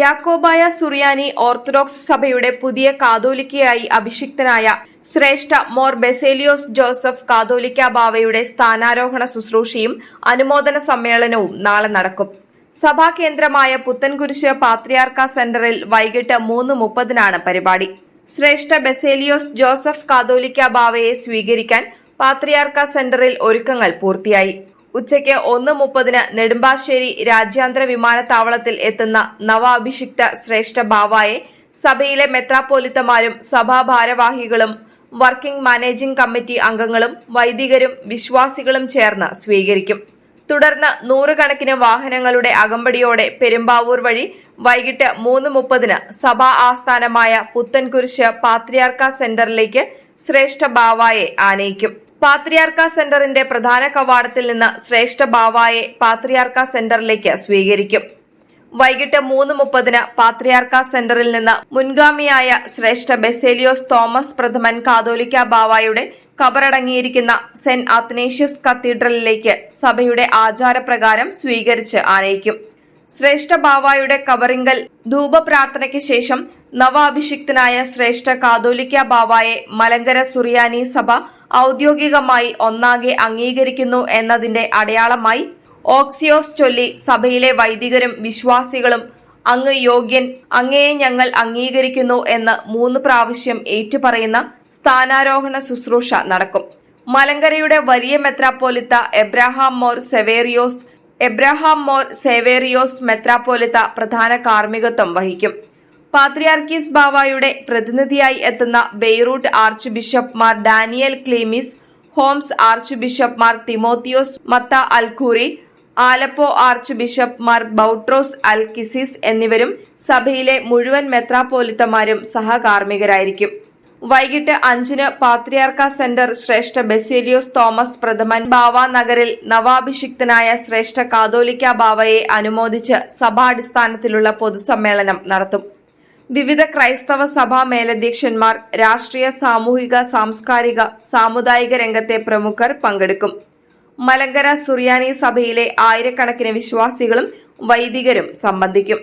യാക്കോബായ സുറിയാനി orthodox സഭയുടെ പുതിയ കാതോലിക്കയായി അഭിഷിക്തനായ ശ്രേഷ്ഠ മോർ ബെസേലിയോസ് ജോസഫ് കാതോലിക്ക ബാവയുടെ സ്ഥാനാരോഹണ ശുശ്രൂഷയും അനുമോദന സമ്മേളനവും നാളെ നടക്കും. സഭാ കേന്ദ്രമായ പുത്തൻകുരിശ് പാത്രിയാർക്ക സെന്ററിൽ വൈകിട്ട് മൂന്ന് മുപ്പതിനാണ് പരിപാടി. ശ്രേഷ്ഠ ബെസേലിയോസ് ജോസഫ് കാതോലിക്ക ബാവയെ സ്വീകരിക്കാൻ പാത്രിയാർക്ക സെന്ററിൽ ഒരുക്കങ്ങൾ പൂർത്തിയായി. ഉച്ചയ്ക്ക് ഒന്ന് മുപ്പതിന് നെടുമ്പാശ്ശേരി രാജ്യാന്തര വിമാനത്താവളത്തിൽ എത്തുന്ന നവാഭിഷിക്ത ശ്രേഷ്ഠ ബാവായെ സഭയിലെ മെത്രാപ്പോലിത്തമാരും സഭാ ഭാരവാഹികളും വർക്കിംഗ് മാനേജിംഗ് കമ്മിറ്റി അംഗങ്ങളും വൈദികരും വിശ്വാസികളും ചേർന്ന് സ്വീകരിക്കും. തുടർന്ന് നൂറുകണക്കിന് വാഹനങ്ങളുടെ അകമ്പടിയോടെ പെരുമ്പാവൂർ വഴി വൈകിട്ട് മൂന്ന് മുപ്പതിന് സഭാ ആസ്ഥാനമായ പുത്തൻകുരിശ് പാത്രിയാർക്ക സെന്ററിലേക്ക് ശ്രേഷ്ഠ ബാവായെ ആനയിക്കും. പാത്രിയാർക്ക സെന്ററിന്റെ പ്രധാന കവാടത്തിൽ നിന്ന് ശ്രേഷ്ഠ ബാവായെ പാത്രിയാർക്ക സെന്ററിലേക്ക് സ്വീകരിക്കും. വൈകിട്ട് മൂന്ന് മുപ്പതിന് പാത്രിയാർക്ക സെന്ററിൽ നിന്ന് മുൻഗാമിയായ ശ്രേഷ്ഠ ബെസേലിയോസ് തോമസ് പ്രഥമൻ കാതോലിക്ക ബാവായുടെ കബറടങ്ങിയിരിക്കുന്ന സെന്റ് അത്നേഷ്യസ് കത്തീഡ്രലിലേക്ക് സഭയുടെ ആചാരപ്രകാരം സ്വീകരിച്ച് ആനയിക്കും. ശ്രേഷ്ഠ ബാവായുടെ കബറിങ്കൽ ധൂപപ്രാർത്ഥനയ്ക്ക് ശേഷം നവാഭിഷിക്തനായ ശ്രേഷ്ഠ കാതോലിക്ക ബാവായെ മലങ്കര സുറിയാനി സഭ ഔദ്യോഗികമായി ഒന്നാകെ അംഗീകരിക്കുന്നു എന്നതിന്റെ അടയാളമായി ഓക്സിയോസ് ചൊല്ലി സഭയിലെ വൈദികരും വിശ്വാസികളും അങ്ങ് യോഗ്യൻ അങ്ങയെ ഞങ്ങൾ അംഗീകരിക്കുന്നു എന്ന് മൂന്ന് പ്രാവശ്യം ഏറ്റുപറയുന്ന സ്ഥാനാരോഹണ ശുശ്രൂഷ നടക്കും. മലങ്കരയുടെ വലിയ മെത്രാപ്പോലിത്ത Abraham Mor Severios Abraham Mor Severios മെത്രാപ്പോലിത്ത പ്രധാന കാർമ്മികത്വം വഹിക്കും. പാത്രിയാർക്കീസ് ബാവായുടെ പ്രതിനിധിയായി എത്തുന്ന Beirut archbishop Daniel Clemis Homs archbishop Timotheos Matta Al-Khoury Aleppo archbishop Mar Boutros Al Kisis എന്നിവരും സഭയിലെ മുഴുവൻ മെത്രാപ്പോലിത്തമാരും സഹകാർമ്മികരായിരിക്കും. വൈകിട്ട് അഞ്ചിന് പാത്രിയാർക്ക സെന്റർ ശ്രേഷ്ഠ ബെസേലിയോസ് തോമസ് പ്രഥമൻ ബാവ നഗറിൽ നവാഭിഷിക്തനായ ശ്രേഷ്ഠ കാതോലിക്ക ബാവയെ അനുമോദിച്ച് സഭാടിസ്ഥാനത്തിലുള്ള പൊതുസമ്മേളനം നടത്തും. വിവിധ ക്രൈസ്തവ സഭാ മേലധ്യക്ഷന്മാർ രാഷ്ട്രീയ സാമൂഹിക സാംസ്കാരിക സാമുദായിക രംഗത്തെ പ്രമുഖർ പങ്കെടുക്കും. മലങ്കര സുറിയാനി സഭയിലെ ആയിരക്കണക്കിന് വിശ്വാസികളും വൈദികരും സംബന്ധിക്കും.